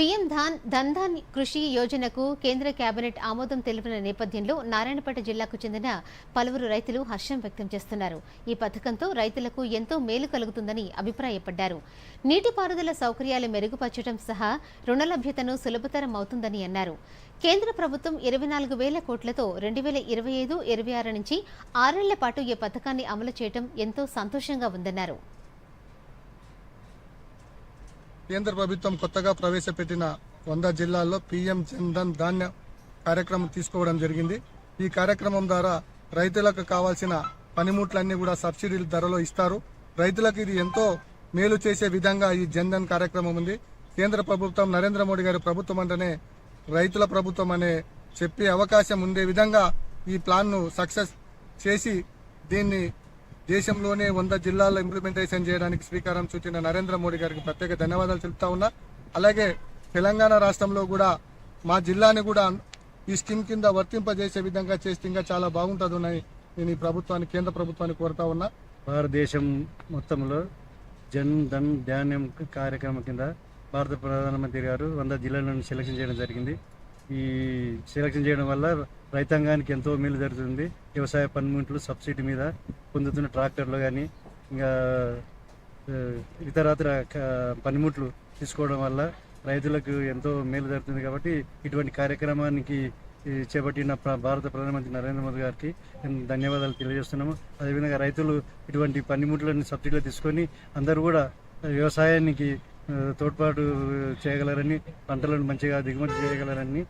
PM Dhaan ధన్ధాన్ కృషి యోజనకు కేంద్ర కేబినెట్ ఆమోదం తెలిపిన నేపథ్యంలో నారాయణపేట జిల్లాకు చెందిన పలువురు రైతులు హర్షం వ్యక్తం చేస్తున్నారు. ఈ పథకంతో రైతులకు ఎంతో మేలు కలుగుతుందని అభిప్రాయపడ్డారు. నీటిపారుదల సౌకర్యాలు మెరుగుపరచడం సహా రుణ లభ్యతను సులభతరం అవుతుందని అన్నారు. కేంద్ర ప్రభుత్వం ఇరవై నాలుగు వేల కోట్లతో రెండు వేల ఇరవై ఐదు ఇరవై ఆరు నుంచి ఆరేళ్ళ పాటు ఈ పథకాన్ని అమలు చేయడం ఎంతో సంతోషంగా ఉందన్నారు. కేంద్ర ప్రభుత్వం కొత్తగా ప్రవేశపెట్టిన వంద జిల్లాల్లో పీఎం జన్ధన్ ధాన్య కార్యక్రమం తీసుకోవడం జరిగింది. ఈ కార్యక్రమం ద్వారా రైతులకు కావాల్సిన పనిముట్లన్నీ కూడా సబ్సిడీ ధరలో ఇస్తారు. రైతులకు ఇది ఎంతో మేలు చేసే విధంగా ఈ జన్ధన్ కార్యక్రమం ఉంది. కేంద్ర ప్రభుత్వం నరేంద్ర మోడీ గారి ప్రభుత్వం అంటేనే రైతుల ప్రభుత్వం అనే చెప్పే అవకాశం ఉండే విధంగా ఈ ప్లాన్ను సక్సెస్ చేసి దీన్ని దేశంలోనే వంద జిల్లాల్లో ఇంప్లిమెంటేషన్ చేయడానికి శ్రీకారం చుట్టిన నరేంద్ర మోడీ గారికి ప్రత్యేక ధన్యవాదాలు చెప్తా ఉన్నా. అలాగే తెలంగాణ రాష్ట్రంలో కూడా మా జిల్లాని కూడా ఈ స్కీమ్ కింద వర్తింపజేసే విధంగా చేస్తే ఇంకా చాలా బాగుంటుందని నేను ఈ ప్రభుత్వాన్ని కేంద్ర ప్రభుత్వాన్ని కోరుతా ఉన్నా. భారతదేశం మొత్తంలో జన్ ధన్ ధాన్యం కార్యక్రమం కింద భారత ప్రధానమంత్రి గారు వంద జిల్లాలను సెలక్షన్ చేయడం జరిగింది. ఈ సెలక్షన్ చేయడం వల్ల రైతాంగానికి ఎంతో మేలు జరుగుతుంది. వ్యవసాయ పనిముట్లు సబ్సిడీ మీద పొందుతున్న ట్రాక్టర్లు కానీ ఇంకా ఇతరత్ర క- పనిముట్లు తీసుకోవడం వల్ల రైతులకు ఎంతో మేలు జరుగుతుంది కాబట్టి ఇటువంటి కార్యక్రమానికి చేపట్టిన భారత ప్రధానమంత్రి నరేంద్ర మోదీ గారికి నేను ధన్యవాదాలు తెలియజేస్తున్నాము. అదేవిధంగా రైతులు ఇటువంటి పనిముట్లను సబ్సిడీలో తీసుకొని అందరూ కూడా వ్యవసాయానికి తోడ్పాటు చేయగలరని పంటలను మంచిగా దిగుమతి చేయగలరని